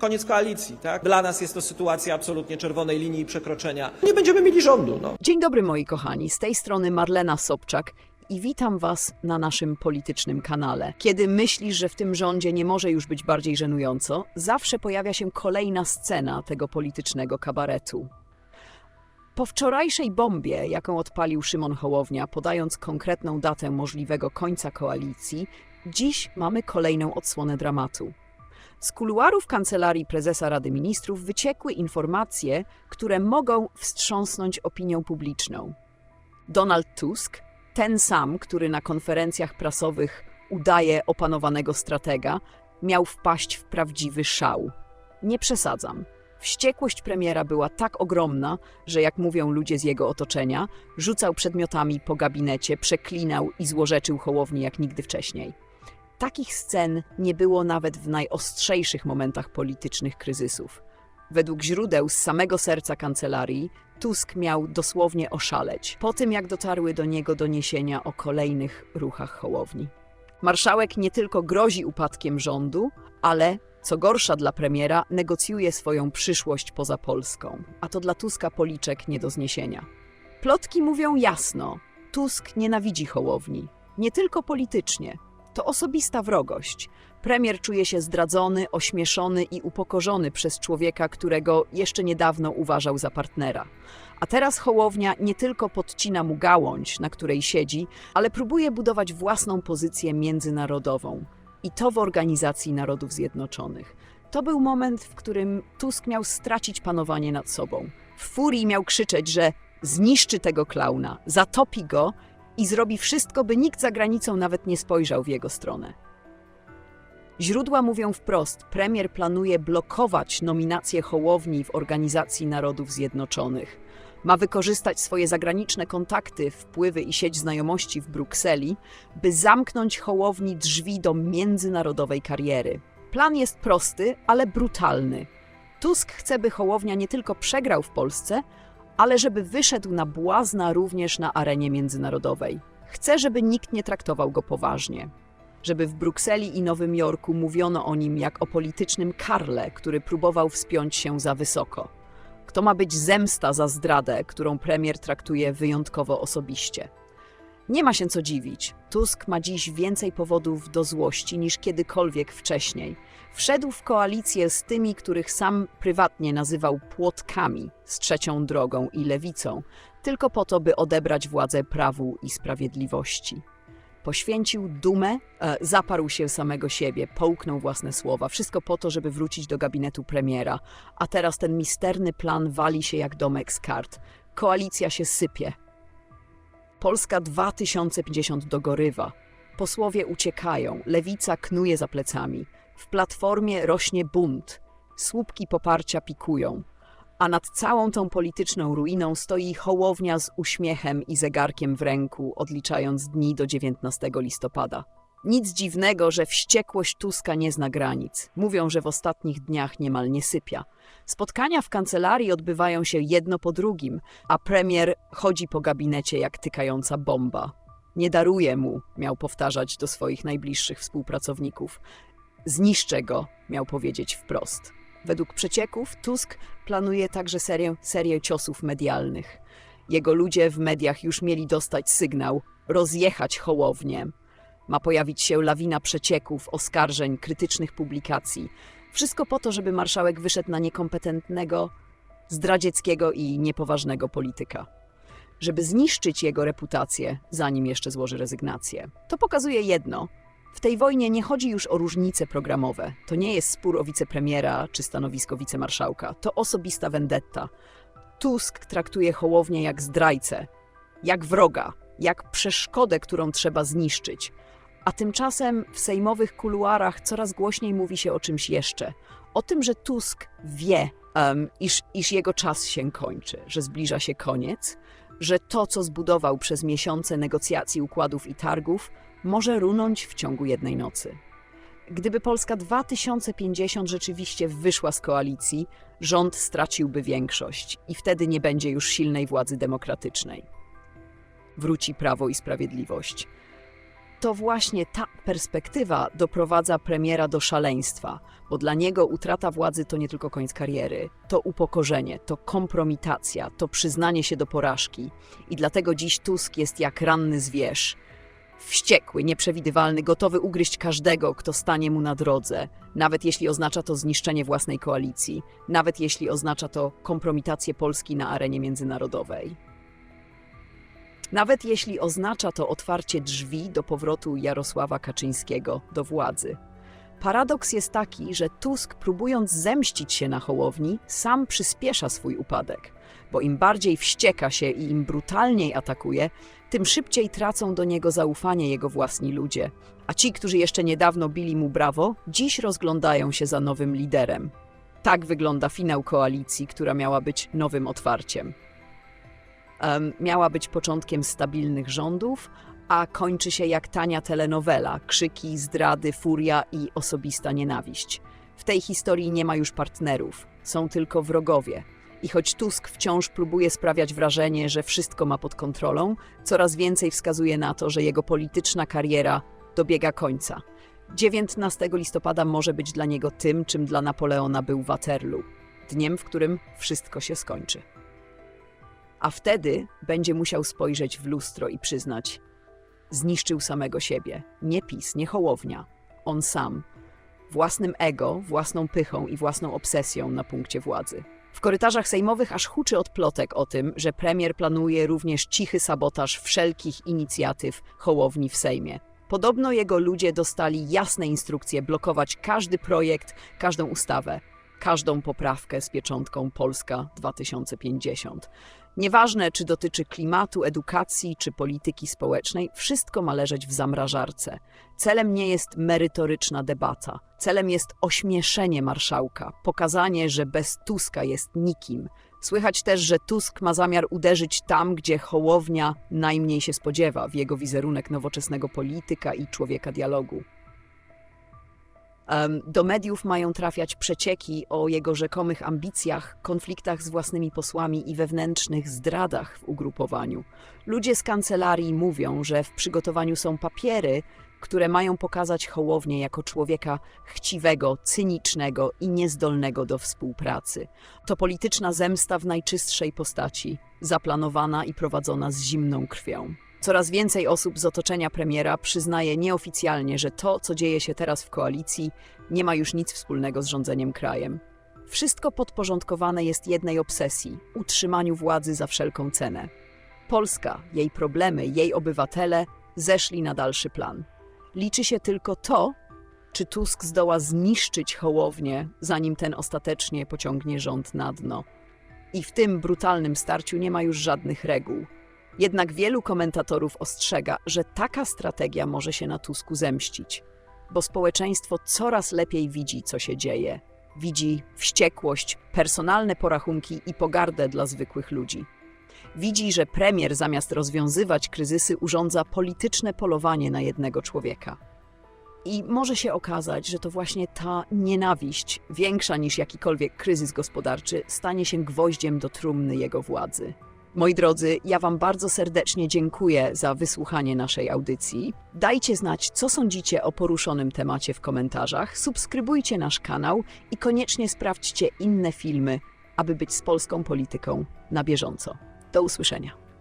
Koniec koalicji, tak? Dla nas jest to sytuacja absolutnie czerwonej linii przekroczenia. Nie będziemy mieli rządu, no. Dzień dobry moi kochani, z tej strony Marlena Sobczak i witam Was na naszym politycznym kanale. Kiedy myślisz, że w tym rządzie nie może już być bardziej żenująco, zawsze pojawia się kolejna scena tego politycznego kabaretu. Po wczorajszej bombie, jaką odpalił Szymon Hołownia, podając konkretną datę możliwego końca koalicji, dziś mamy kolejną odsłonę dramatu. Z kuluarów kancelarii prezesa Rady Ministrów wyciekły informacje, które mogą wstrząsnąć opinią publiczną. Donald Tusk, ten sam, który na konferencjach prasowych udaje opanowanego stratega, miał wpaść w prawdziwy szał. Nie przesadzam. Wściekłość premiera była tak ogromna, że jak mówią ludzie z jego otoczenia, rzucał przedmiotami po gabinecie, przeklinał i złorzeczył Hołowni jak nigdy wcześniej. Takich scen nie było nawet w najostrzejszych momentach politycznych kryzysów. Według źródeł z samego serca kancelarii, Tusk miał dosłownie oszaleć po tym, jak dotarły do niego doniesienia o kolejnych ruchach Hołowni. Marszałek nie tylko grozi upadkiem rządu, ale, co gorsza dla premiera, negocjuje swoją przyszłość poza Polską, a to dla Tuska policzek nie do zniesienia. Plotki mówią jasno: Tusk nienawidzi Hołowni, nie tylko politycznie. To osobista wrogość. Premier czuje się zdradzony, ośmieszony i upokorzony przez człowieka, którego jeszcze niedawno uważał za partnera. A teraz Hołownia nie tylko podcina mu gałąź, na której siedzi, ale próbuje budować własną pozycję międzynarodową. I to w Organizacji Narodów Zjednoczonych. To był moment, w którym Tusk miał stracić panowanie nad sobą. W furii miał krzyczeć, że zniszczy tego klauna, zatopi go i zrobi wszystko, by nikt za granicą nawet nie spojrzał w jego stronę. Źródła mówią wprost, premier planuje blokować nominację Hołowni w Organizacji Narodów Zjednoczonych. Ma wykorzystać swoje zagraniczne kontakty, wpływy i sieć znajomości w Brukseli, by zamknąć Hołowni drzwi do międzynarodowej kariery. Plan jest prosty, ale brutalny. Tusk chce, by Hołownia nie tylko przegrał w Polsce, ale żeby wyszedł na błazna również na arenie międzynarodowej. Chce, żeby nikt nie traktował go poważnie. Żeby w Brukseli i Nowym Jorku mówiono o nim jak o politycznym karle, który próbował wspiąć się za wysoko. To ma być zemsta za zdradę, którą premier traktuje wyjątkowo osobiście. Nie ma się co dziwić. Tusk ma dziś więcej powodów do złości niż kiedykolwiek wcześniej. Wszedł w koalicję z tymi, których sam prywatnie nazywał płotkami z trzecią drogą i lewicą, tylko po to, by odebrać władzę prawu i sprawiedliwości. Poświęcił dumę, e, zaparł się samego siebie, połknął własne słowa, wszystko po to, żeby wrócić do gabinetu premiera, a teraz ten misterny plan wali się jak domek z kart. Koalicja się sypie. Polska 2050 dogorywa. Posłowie uciekają, lewica knuje za plecami. W platformie rośnie bunt. Słupki poparcia pikują. A nad całą tą polityczną ruiną stoi Hołownia z uśmiechem i zegarkiem w ręku, odliczając dni do 19 listopada. Nic dziwnego, że wściekłość Tuska nie zna granic. Mówią, że w ostatnich dniach niemal nie sypia. Spotkania w kancelarii odbywają się jedno po drugim, a premier chodzi po gabinecie jak tykająca bomba. Nie daruję mu, miał powtarzać do swoich najbliższych współpracowników. Zniszczę go, miał powiedzieć wprost. Według przecieków Tusk planuje także serię, serię ciosów medialnych. Jego ludzie w mediach już mieli dostać sygnał rozjechać Hołownię. Ma pojawić się lawina przecieków, oskarżeń, krytycznych publikacji. Wszystko po to, żeby marszałek wyszedł na niekompetentnego, zdradzieckiego i niepoważnego polityka. Żeby zniszczyć jego reputację, zanim jeszcze złoży rezygnację. To pokazuje jedno. W tej wojnie nie chodzi już o różnice programowe. To nie jest spór o wicepremiera czy stanowisko wicemarszałka. To osobista vendetta. Tusk traktuje Hołownię jak zdrajcę, jak wroga, jak przeszkodę, którą trzeba zniszczyć. A tymczasem w sejmowych kuluarach coraz głośniej mówi się o czymś jeszcze. O tym, że Tusk wie, em, iż, iż jego czas się kończy, że zbliża się koniec, że to, co zbudował przez miesiące negocjacji, układów i targów, może runąć w ciągu jednej nocy. Gdyby Polska 2050 rzeczywiście wyszła z koalicji, rząd straciłby większość i wtedy nie będzie już silnej władzy demokratycznej. Wróci prawo i sprawiedliwość. To właśnie ta perspektywa doprowadza premiera do szaleństwa, bo dla niego utrata władzy to nie tylko koniec kariery, to upokorzenie, to kompromitacja, to przyznanie się do porażki. I dlatego dziś Tusk jest jak ranny zwierz. Wściekły, nieprzewidywalny, gotowy ugryźć każdego, kto stanie mu na drodze, nawet jeśli oznacza to zniszczenie własnej koalicji, nawet jeśli oznacza to kompromitację Polski na arenie międzynarodowej. Nawet jeśli oznacza to otwarcie drzwi do powrotu Jarosława Kaczyńskiego do władzy. Paradoks jest taki, że Tusk, próbując zemścić się na Hołowni, sam przyspiesza swój upadek, bo im bardziej wścieka się i im brutalniej atakuje, tym szybciej tracą do niego zaufanie jego własni ludzie. A ci, którzy jeszcze niedawno bili mu brawo, dziś rozglądają się za nowym liderem. Tak wygląda finał koalicji, która miała być nowym otwarciem. Miała być początkiem stabilnych rządów, a kończy się jak tania telenowela krzyki, zdrady, furia i osobista nienawiść. W tej historii nie ma już partnerów, są tylko wrogowie. I choć Tusk wciąż próbuje sprawiać wrażenie, że wszystko ma pod kontrolą, coraz więcej wskazuje na to, że jego polityczna kariera dobiega końca. 19 listopada może być dla niego tym, czym dla Napoleona był Waterloo dniem, w którym wszystko się skończy. A wtedy będzie musiał spojrzeć w lustro i przyznać: zniszczył samego siebie. Nie PiS, nie Hołownia. On sam. Własnym ego, własną pychą i własną obsesją na punkcie władzy. W korytarzach sejmowych aż huczy od plotek o tym, że premier planuje również cichy sabotaż wszelkich inicjatyw Hołowni w Sejmie. Podobno jego ludzie dostali jasne instrukcje blokować każdy projekt, każdą ustawę, każdą poprawkę z pieczątką Polska 2050. Nieważne, czy dotyczy klimatu, edukacji, czy polityki społecznej, wszystko ma leżeć w zamrażarce. Celem nie jest merytoryczna debata. Celem jest ośmieszenie marszałka, pokazanie, że bez Tuska jest nikim. Słychać też, że Tusk ma zamiar uderzyć tam, gdzie Hołownia najmniej się spodziewa, w jego wizerunek nowoczesnego polityka i człowieka dialogu. Do mediów mają trafiać przecieki o jego rzekomych ambicjach, konfliktach z własnymi posłami i wewnętrznych zdradach w ugrupowaniu. Ludzie z kancelarii mówią, że w przygotowaniu są papiery, które mają pokazać Hołownię jako człowieka chciwego, cynicznego i niezdolnego do współpracy. To polityczna zemsta w najczystszej postaci, zaplanowana i prowadzona z zimną krwią. Coraz więcej osób z otoczenia premiera przyznaje nieoficjalnie, że to, co dzieje się teraz w koalicji, nie ma już nic wspólnego z rządzeniem krajem. Wszystko podporządkowane jest jednej obsesji utrzymaniu władzy za wszelką cenę. Polska, jej problemy, jej obywatele zeszli na dalszy plan. Liczy się tylko to, czy Tusk zdoła zniszczyć Hołownię, zanim ten ostatecznie pociągnie rząd na dno. I w tym brutalnym starciu nie ma już żadnych reguł. Jednak wielu komentatorów ostrzega, że taka strategia może się na Tusku zemścić, bo społeczeństwo coraz lepiej widzi, co się dzieje. Widzi wściekłość, personalne porachunki i pogardę dla zwykłych ludzi. Widzi, że premier zamiast rozwiązywać kryzysy urządza polityczne polowanie na jednego człowieka. I może się okazać, że to właśnie ta nienawiść, większa niż jakikolwiek kryzys gospodarczy, stanie się gwoździem do trumny jego władzy. Moi drodzy, ja Wam bardzo serdecznie dziękuję za wysłuchanie naszej audycji. Dajcie znać, co sądzicie o poruszonym temacie w komentarzach, subskrybujcie nasz kanał i koniecznie sprawdźcie inne filmy, aby być z polską polityką na bieżąco. Do usłyszenia.